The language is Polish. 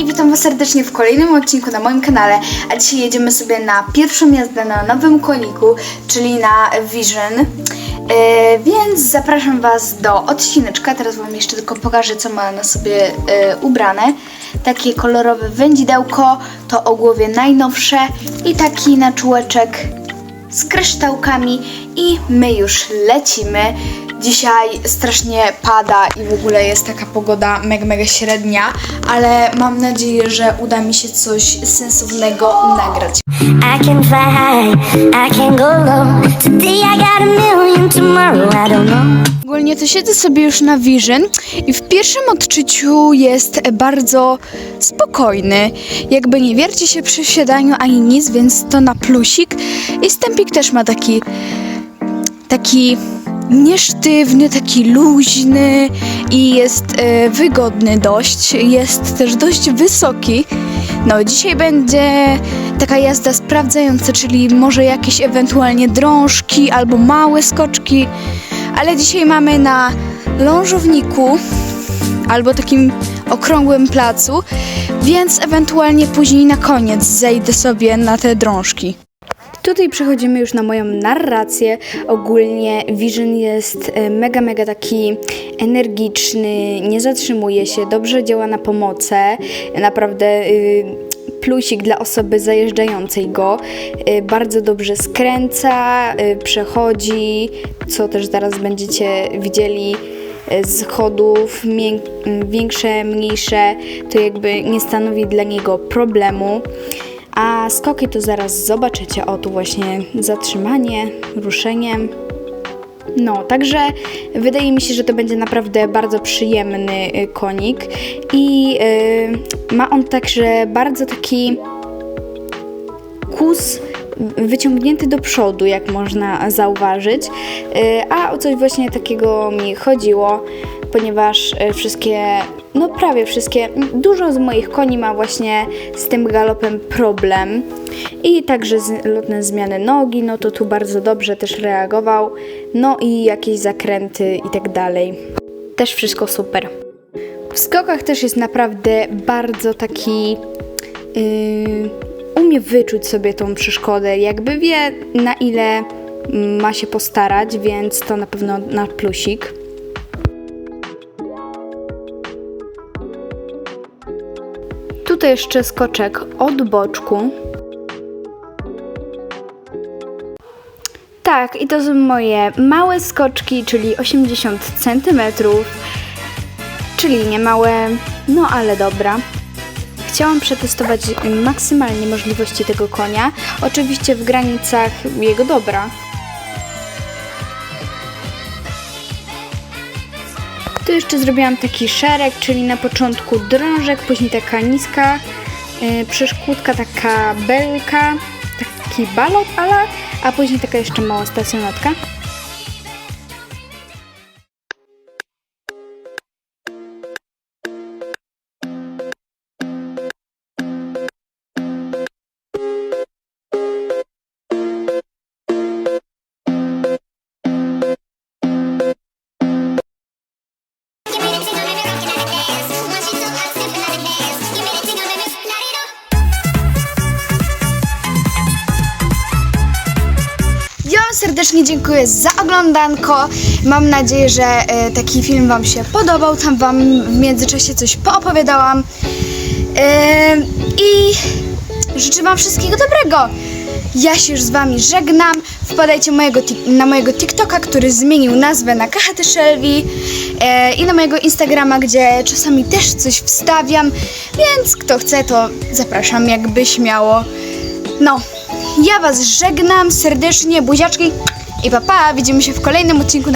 kochani, witam Was serdecznie w kolejnym odcinku na moim kanale, a dzisiaj jedziemy sobie na pierwszą jazdę na nowym koniku, czyli na Vision, e, więc zapraszam Was do odcineczka, teraz Wam jeszcze tylko pokażę, co ma na sobie e, ubrane. Takie kolorowe wędzidełko, to o głowie najnowsze i taki na czółeczek z kryształkami i my już lecimy. Dzisiaj strasznie pada i w ogóle jest taka pogoda mega, mega średnia, ale mam nadzieję, że uda mi się coś sensownego nagrać. I can fly high, I can go low. Today I got a million, tomorrow I don't know. Ogólnie to siedzę sobie już na Vision i w pierwszym odczuciu jest bardzo spokojny. Jakby nie wierci się przy wsiadaniu ani nic, więc to na plusik. I stępik też ma taki taki niesztywny, taki luźny i jest e, wygodny dość. Jest też dość wysoki. No, dzisiaj będzie taka jazda sprawdzająca, czyli może jakieś ewentualnie drążki albo małe skoczki, ale dzisiaj mamy na lążowniku albo takim okrągłym placu, więc ewentualnie później na koniec zejdę sobie na te drążki. Tutaj przechodzimy już na moją narrację. Ogólnie Vision jest e, mega, mega taki energiczny, nie zatrzymuje się, dobrze działa na pomocę. Naprawdę y, plusik dla osoby zajeżdżającej go. Y, Bardzo dobrze skręca, y, przechodzi, co też zaraz będziecie widzieli z chodów mię- większe, mniejsze, to jakby nie stanowi dla niego problemu. A skoki to zaraz zobaczycie. O, tu właśnie zatrzymanie, ruszenie. No, także wydaje mi się, że to będzie naprawdę bardzo przyjemny y, konik i y, ma on także bardzo taki kus wyciągnięty do przodu, jak można zauważyć. Y, A o coś właśnie takiego mi chodziło, ponieważ y, wszystkie, no prawie wszystkie, dużo z moich koni ma właśnie z tym galopem problem. I także z, lotne zmiany nogi, no to tu bardzo dobrze też reagował. No i jakieś zakręty i tak dalej. Też wszystko super. W skokach też jest naprawdę bardzo taki. Yy, umie wyczuć sobie tą przeszkodę, jakby wie na ile ma się postarać, więc to na pewno na plusik. Tutaj jeszcze skoczek od boczku. Tak, i to są moje małe skoczki, czyli 80 cm, czyli nie małe, no ale dobra. Chciałam przetestować maksymalnie możliwości tego konia, oczywiście w granicach jego dobra. Tu jeszcze zrobiłam taki szereg, czyli na początku drążek, później taka niska yy, przeszkódka, taka belka, taki balot ala, a później taka jeszcze mała stacjonatka. Ja serdecznie dziękuję za oglądanko. Mam nadzieję, że e, taki film Wam się podobał. Tam Wam w międzyczasie coś poopowiadałam. E, I życzę Wam wszystkiego dobrego. Ja się już z Wami żegnam. Wpadajcie mojego na mojego TikToka, który zmienił nazwę na KHT Shelby e, i na mojego Instagrama, gdzie czasami też coś wstawiam. Więc kto chce, to zapraszam jakby śmiało. No, ja Was żegnam serdecznie, buziaczki i papa, widzimy się w kolejnym odcinku.